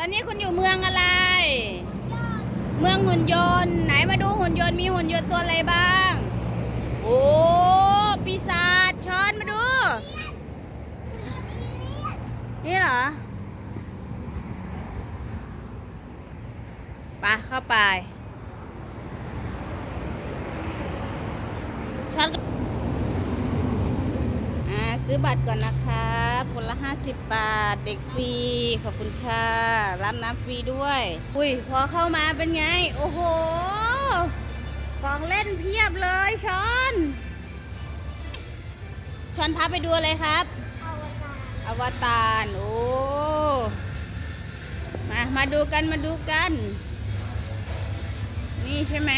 ตอนนี้คุณอยู่เมืองอะไร เมืองหุ่นยนต์ ไหนมาดูหุ่นยนต์มีหุ่นยนต์ตัวอะไรบ้าง โอ้ปีศาจช้อนมาดู นี่เหรอไปเข้าไปช้อน ซื้อบัตรก่อนนะคะคนละ 50 บาท เด็กฟรี ขอบคุณค่ะ รับน้ำฟรีด้วย อุ้ย พอเข้ามาเป็นไง โอ้โห ของเล่นเพียบเลยชอนชอนพาไปดูอะไรครับ อวตาร โอ้ มา มาดูกัน มาดูกัน นี่ใช่ไหม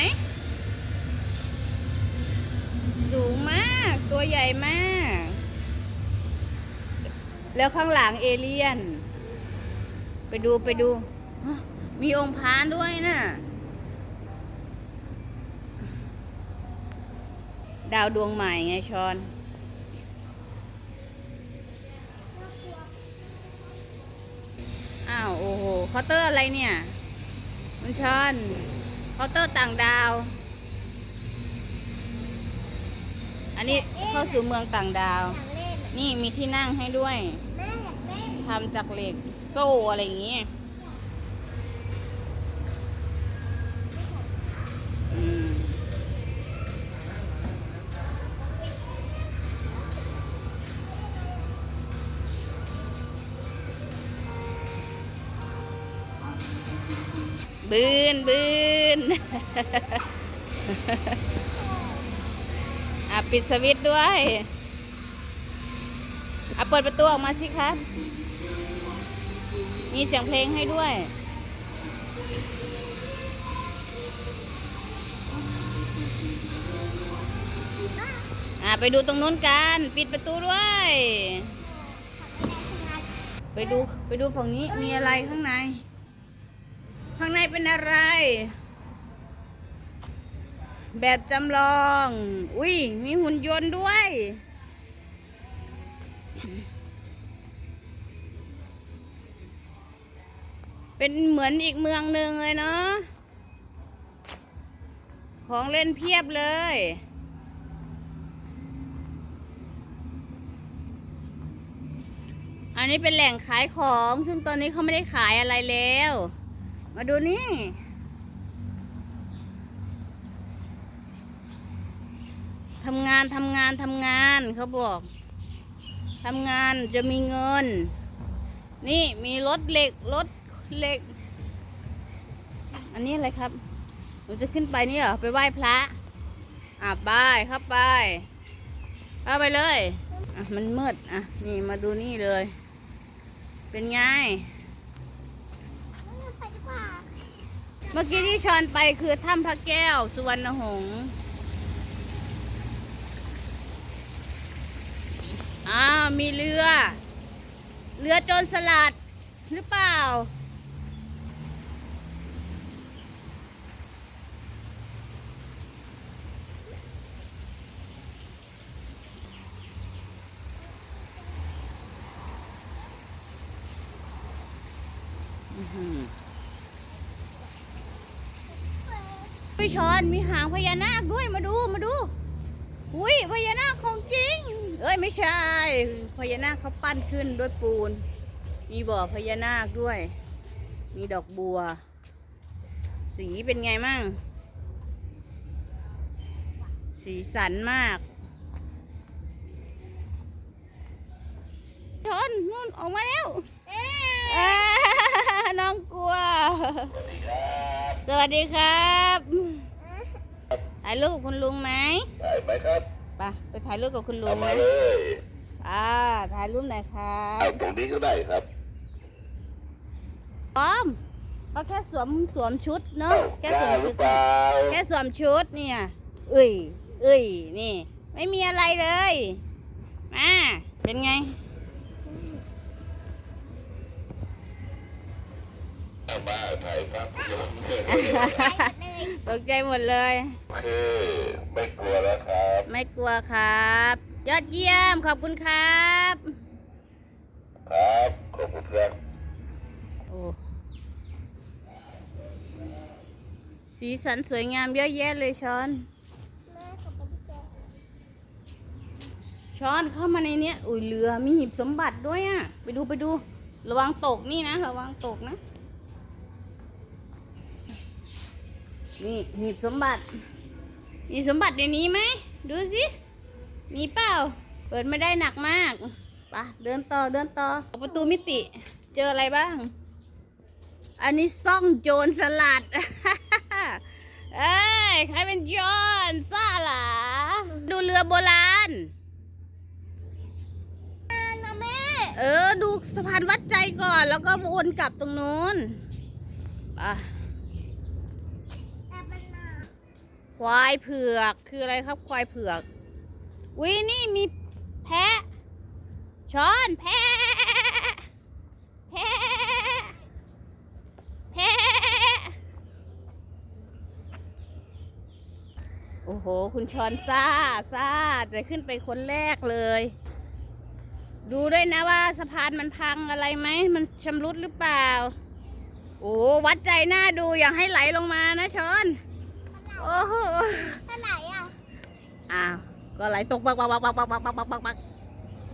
สูงมาก ตัวใหญ่มาก แล้วข้างหลังเอเลี่ยน ไปดูไปดู มีองค์พระด้วยน่ะ ดาวดวงใหม่ไงชอน อ้าว โอ้โหเคาน์เตอร์อะไรเนี่ย มันชอนเคาน์เตอร์ต่างดาว อันนี้เข้าสู่เมืองต่างดาว นนี่มีที่นั่งให้ด้วยแม่อยากเล่นทำจากเหล็กโซ่อะไรอย่างเงี้ยอืมบืนบืนอะปิดสวิตช์ด้วย เอะเปิดประตูออกมาสิครับ มีเสียงเพลงให้ด้วย อะไปดูตรงนู้นกัน ปิดประตูด้วย ไปดูไปดูฝั่งนี้มีอะไรข้างใน ข้างในเป็นอะไร แบบจำลอง อุ้ยมีหุ่นยนต์ด้วย เป็นเหมือนอีกเมืองหนึ่งเลยเนาะ ของเล่นเพียบเลย อันนี้เป็นแหล่งขายของ ซึ่งตอนนี้เขาไม่ได้ขายอะไรแล้ว มาดูนี่ทำงานทำงานทำงานเขาบอก ทำงานจะมีเงิน นี่มีรถเหล็กรถเหล็ก อันนี้อะไรครับหนูจะขึ้นไปนี่เหรอไปไหว้พระอะไปเข้าไปเข้าไปเลยอะมันมืดอะนี่มาดูนี่เลย เป็นไงไปดีกว่าเมื่อกี้ที่ชอนไปคือถ้ำพระแก้ว สุวรรณหงษ์อ้าว มีเรือ เรือโจรสลัดหรือเปล่าอือหือพี่ชอนมีหางพญานาคด้วยมาดูมาดู อุ้ยพญานาคของจริง เอ้ยไม่ใช่ พญานาคเขาปั้นขึ้นด้วยปูน มีบ่อพญานาคด้วย มีดอกบัว สีเป็นไงมั่ง สีสันมากชนนู่นออกมาแล้วเอ๊ะอ่าน้องกลัว สวัสดีครับถ่ายรูปกับคุณลุงไหมถ่ายไหมครับ ไปไปถ่ายรูปกับคุณลุเอางมานะเลยอ่าถ่ายรูปหน่อยครัเอาบตรงนี้ก็ได้ครับ พร้อมก็แค่สวมสวมชุดเนาะเอาแค่กสวล้ามหรืชุอดเปล่าแค่สวมชุดเนี่ยเอ้ยเอ้ย นี่ ไม่มีอะไรเลย มา เป็นไง เอามาถ่ายภาพยนตร์เลย ตกใจหมดเลย โอเค ไม่กลัวแล้วครับ ไม่กลัวครับ ยอดเยี่ยมขอบคุณครับ ครับ ขอบคุณครับโอ้สีสันสวยงามเยอะแยะเลยช้อน ช้อนเข้ามาในเนี้ย อุ้ยเรือมีหีบสมบัติด้วยอะ ไปดูไปดู ระวังตกนี่นะ ระวังตกนะ นี่หีบสมบัติ มีสมบัติในนี้ไหม ดูสิ มีเปล่า เปิดไม่ได้หนักมากไปะเดินต่อเดินต่อ ประตูมิติ เจออะไรบ้าง อันนี้ซ่องโจรสลัด เอ้ย ใครเป็นโจรสลัดดูเรือโบราณนะแม่เออ ดูสะพานวัดใจก่อน แล้วก็วนกลับตรงนู้นไปแต่มันหนา ควายเผือกคืออะไรครับควายเผือกวินี่มีแพะช้อนแพะแพะแพะโอ้โห คุณช้อนซ่าซ่าจะขึ้นไปคนแรกเลย ดูด้วยนะว่าสะพานมันพังอะไรไหม มันชำรุดหรือเปล่า โอ้วัดใจหน้าดูอย่าให้ไหลลงมานะช้อน โอ้โหเท่าไหร่อะอ้าวก็ไหลตกปักปักปักปักปักปักปักปักปักปัก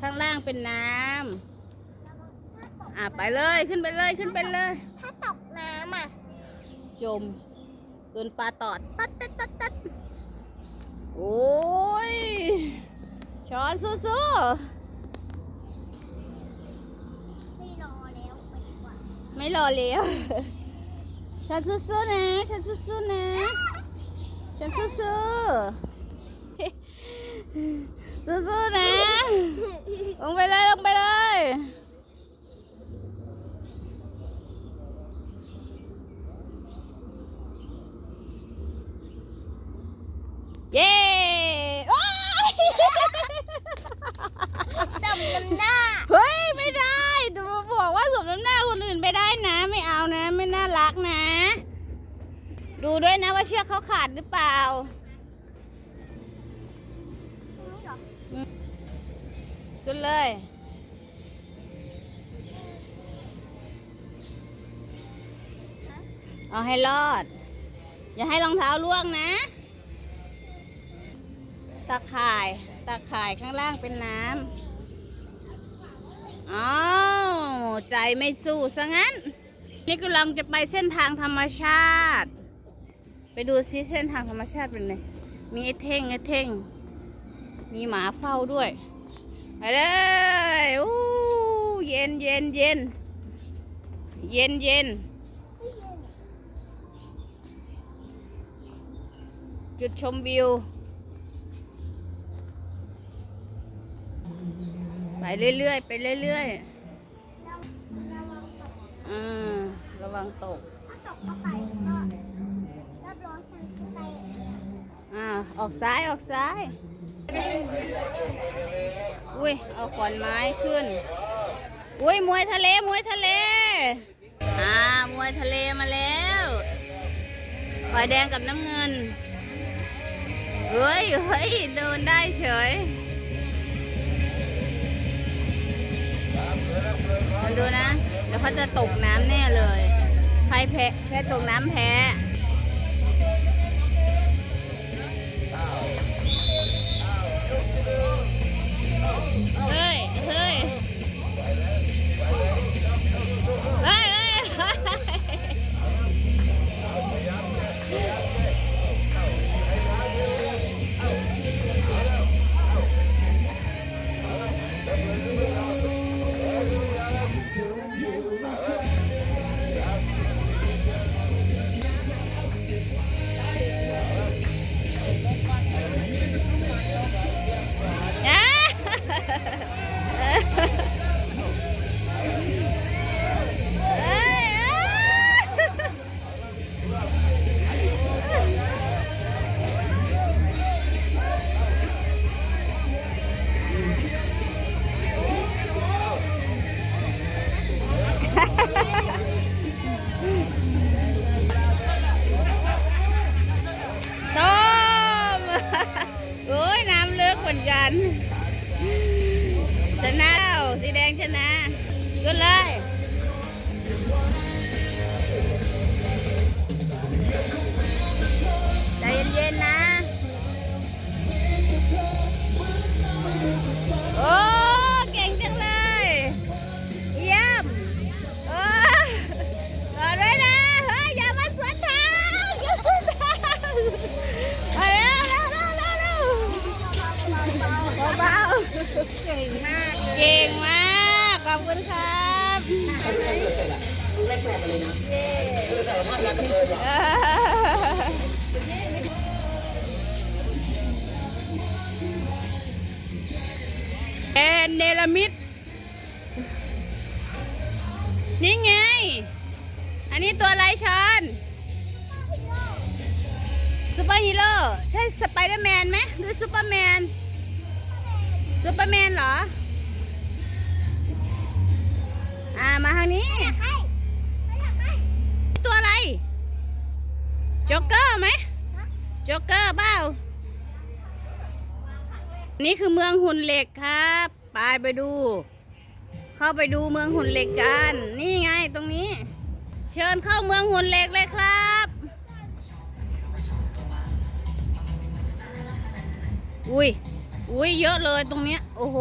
ข้างล่างเป็นน้ถ้าตกำอะไปเลยขึ้นไปเลยขึ้นไปเลย ถ้าตกน้ำอะ จมโดนปลาตอดตัดตัดตัดตัดโอ้ยช้อนสู้ไม่รอแล้วไปดีกว่าๆไม่รอเลี้ยวช้อนสู้ๆนะช้อนสู้ๆนะ ช้อนสู้ๆสู้ๆนะ ลงไปเลย ลงไปเลยเย้โอ๊ยจำน้ำหน้า เฮ้ย ไม่ได้จะมาบอกว่าสมน้ำหน้าคนอื่นไม่ได้นะ ไม่เอานะ ไม่น่ารักนะ ดูด้วยนะว่าเชือกเขาขาดหรือเปล่า ขึ้นเลย เอาให้รอด อย่าให้รองเท้าล่วงนะ ตะข่าย ตะข่ายข้างล่างเป็นน้ำอ้าวใจไม่สู้ซะงั้น นี่กำลังจะไปเส้นทางธรรมชาติ ไปดูซิเส้นทางธรรมชาติเป็นไงมีไอ้เท่งไอ้เท่ง มีหมาเฝ้าด้วยไปเลยอู้เย็นเย็นเย็น เย็นเย็น จุดชมวิว ไปเรื่อยๆ ไปเรื่อยๆอืมระวังตกถ้าตกเข้าไปก็รับรองฉันจะไป อ่าออกซ้ายออกซ้าย อุ้ย เอาขอนไม้ขึ้น อุ้ยมวยทะเลมวยทะเล อ่ามวยทะเลมาแล้วไฟแดงกับน้ำเงิน เฮ้ยเฮ้ยเดินได้เฉยมันดูนะเดี๋ยวเขาจะตกน้ำแน่เลย ใครแพ้แพ้ตกน้ำแพ้ นเนลมิดนี่ไง อันนี้ตัวอะไรชอนซูเปอร์ฮีโร่ใช่สไปเดอร์แมนไหมหรือซูเปอร์แมนซูเปอร์แมนเหรอ อ่ามาทางนี้ ตัวอะไรโจ๊กเกอร์ไหมโจ๊กเกอร์เปล่านี่คือเมืองหุ่นเหล็กครับ ไปไปดู เข้าไปดูเมืองหุ่นเหล็กกัน นี่ไงตรงนี้ เชิญเข้าเมืองหุ่นเหล็กเลยครับอุ้ย อุ้ยเยอะเลยตรงเนี้ย โอ้โห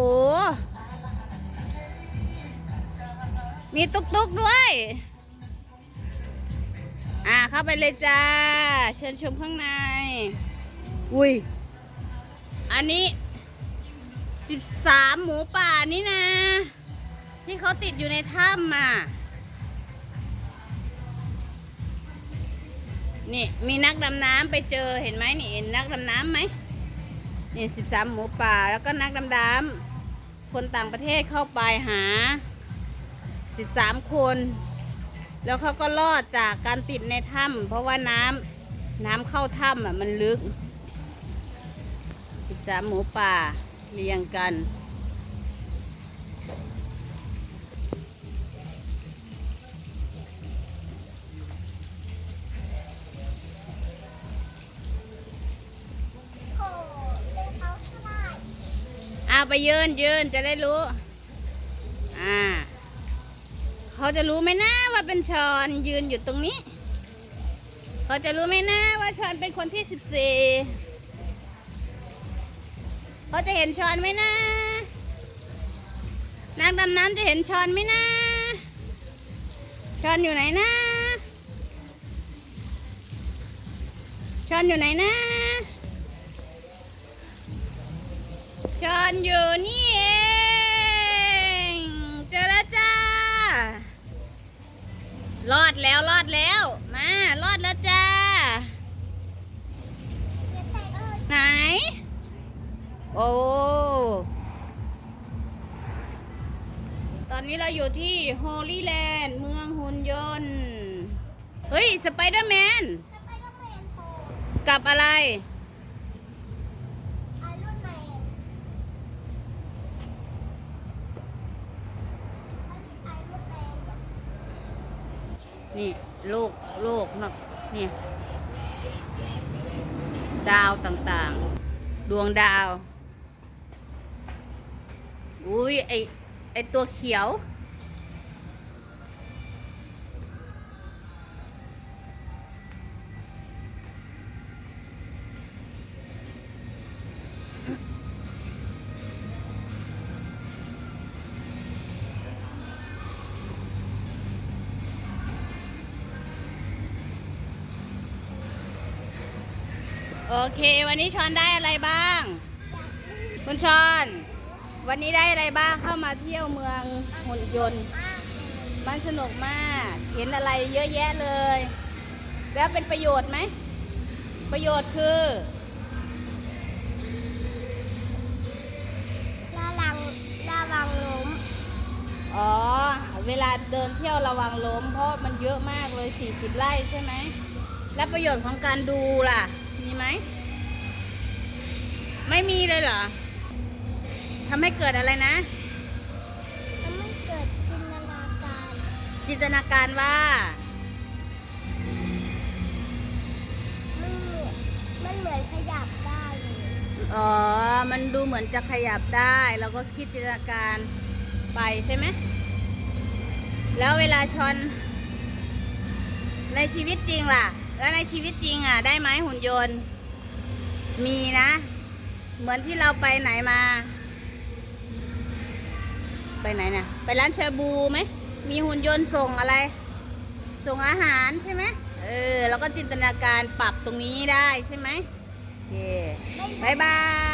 มีตุกตุกด้วย อ่าเข้าไปเลยจ้า เชิญชมข้างใน อุ้ย อันนี้ สิบสามหมูป่านี่นะ ที่เขาติดอยู่ในถ้ำอะ นี่มีนักดำน้ำไปเจอเห็นไหมนี่เห็นนักดำน้ำไหมนี่สิบสามหมูป่าแล้วก็นักดำน้ำคนต่างประเทศเข้าไปหาสิบสามคน แล้วเขาก็รอดจากการติดในถ้ำเพราะว่าน้ำน้ำเข้าถ้ำอะมันลึกสิบสามหมูป่า เรียงกันอ้เป็นเขาสบายเอาไปยืนยืนจะได้รู้ อ่า เขาจะรู้ไหมนะว่าเป็นชอนยืนอยู่ตรงนี้ เขาจะรู้ไหมนะว่าชอนเป็นคนที่สิบสี่ เขาจะเห็นช้อนไหมนะนักดำน้ำจะเห็นช้อนไหมนะช้อนอยู่ไหนนะช้อนอยู่ไหนนะช้อนอยู่นี่เองเจอแล้วจ้ารอดแล้วรอดแล้ว มารอดแล้วจ้า จะแตกเออ ไหน โอ้ ตอนนี้เราอยู่ที่โฮลี่แลนด์เมืองหุ่นยนต์ เฮ้ย สไปเดอร์แมน กับอะไรไอรอนแมนไอรอนแมนแบบนี่ ลูก ลูกนะนี่ดาวต่างๆ ดวงดาว อุ้ยไอไอตัวเขียว โอเค วันนี้ช้อนได้อะไรบ้าง คุณช้อน วันนี้ได้อะไรบ้างเข้ามาเที่ยวเมืองหุ่นยนต์มากเลยมันสนุกมาก เห็นอะไรเยอะแยะเลย แล้วเป็นประโยชน์ไหม ประโยชน์คือระวังระวังล้ม อ๋อ เวลาเดินเที่ยวระวังล้ม เพราะมันเยอะมากเลย 40 ไร่ใช่ไหม แล้วประโยชน์ของการดูล่ะ มีไหม ไม่มีเลยเหรอ ทำให้เกิดอะไรนะ ทำให้เกิดจินตนาการ จินตนาการว่า มันเหมือนมันเหมือนขยับได้เลยอ๋อ มันดูเหมือนจะขยับได้เราก็คิดจินตนาการไปใช่ไหม แล้วเวลาชน ในชีวิตจริงล่ะ แล้วในชีวิตจริงอะ ได้ไหมหุ่นยนต์ มีนะ เหมือนที่เราไปไหนมา ไปไหนน่ะ ไปร้านชาบูไหม มีหุ่นยนต์ส่งอะไร ส่งอาหารใช่ไหมเออ แล้วก็จินตนาการปรับตรงนี้ได้ใช่ไหมโอเคบายบาย